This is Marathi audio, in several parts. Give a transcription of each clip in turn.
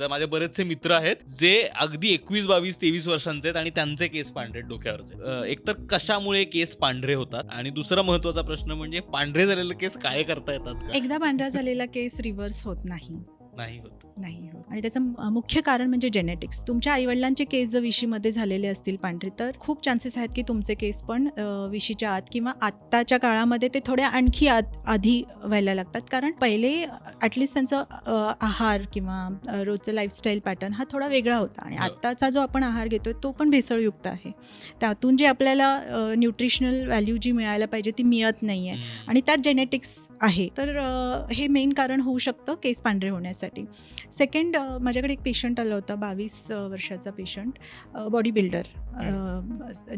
माझे बरेचसे मित्र आहेत जे अगदी एकवीस बावीस तेवीस वर्षांचे आहेत आणि त्यांचे केस पांढरे आहेत डोक्यावरचे. एक एकतर कशामुळे केस पांढरे होतात? आणि दुसरा महत्त्वाचा प्रश्न म्हणजे पांढरे झालेले केस काय करता येतात? एकदा पांढरा झालेला केस रिव्हर्स होत नाही. नाही होत. नाही होत. आणि त्याचं मुख्य कारण म्हणजे जेनेटिक्स तुमच्या आईवडिलांचे केस जर विशीमध्ये झालेले असतील पांढरे तर खूप चान्सेस आहेत की तुमचे केस पण विशीच्या आत किंवा आत्ताच्या काळामध्ये ते थोड्या आणखी आत आधी व्हायला लागतात. कारण पहिले ॲटलिस्ट त्यांचं आहार किंवा रोजचं लाईफस्टाईल पॅटर्न हा थोडा वेगळा होता. आणि हो. आत्ताचा जो आपण आहार घेतोय तो पण भेसळयुक्त आहे. त्यातून जे आपल्याला न्यूट्रिशनल व्हॅल्यू जी मिळायला पाहिजे ती मिळत नाही आहे. आणि त्यात जेनेटिक्स आहे. तर हे मेन कारण होऊ शकतं केस पांढरे होण्यासाठी. सेकंड माझ्याकडे एक पेशंट आला होता बावीस वर्षाचा पेशंट बॉडी बिल्डर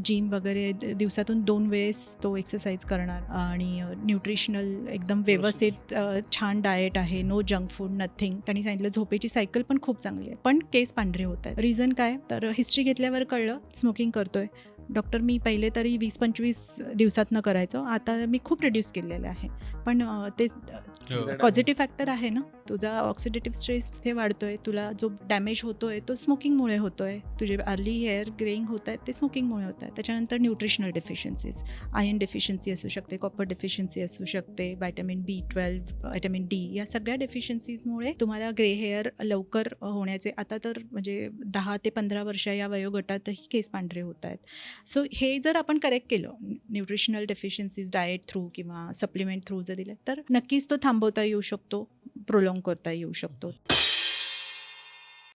जिम वगैरे दिवसातून दोन वेळेस तो एक्सरसाइज करणार. आणि न्यूट्रिशनल एकदम व्यवस्थित. छान डाएट आहे नो जंक फूड नथिंग त्यांनी सांगितलं झोपेची सायकल पण खूप चांगली आहे. पण केस पांढरे होत आहेत. रिझन काय? तर हिस्ट्री घेतल्यावर कळलं स्मोकिंग करतोय. डॉक्टर मी पहिले तरी वीस पंचवीस दिवसातनं करायचो. आता मी खूप रिड्यूस केलेलं आहे. पण ते हो. पॉझिटिव्ह फॅक्टर आहे ना? तुझा ऑक्सिडेटिव्ह स्ट्रेस ते वाढतोय. तुला जो डॅमेज होतोय तो स्मोकिंगमुळे होतोय. तुझे अर्ली हेअर ग्रेइंग होत आहेत ते स्मोकिंगमुळे होत आहेत त्याच्यानंतर न्यूट्रिशनल डेफिशियन्सीज आयर्न डेफिशियन्सी असू शकते कॉपर डेफिशियन्सी असू शकते vitamin B twelve vitamin D या सगळ्या डेफिशियन्सीजमुळे तुम्हाला ग्रे हेअर लवकर होण्याचे आता तर म्हणजे दहा ते पंधरा वर्ष या वयोगटातही केस पांढरे होत आहेत. सो हे जर आपण करेक्ट केलं न्यूट्रिशनल डेफिशियन्सीज डाएट थ्रू किंवा सप्लिमेंट थ्रू जर दिलं तर नक्कीच तो थांबवता येऊ शकतो प्रोलॉंग करता येऊ शकतो.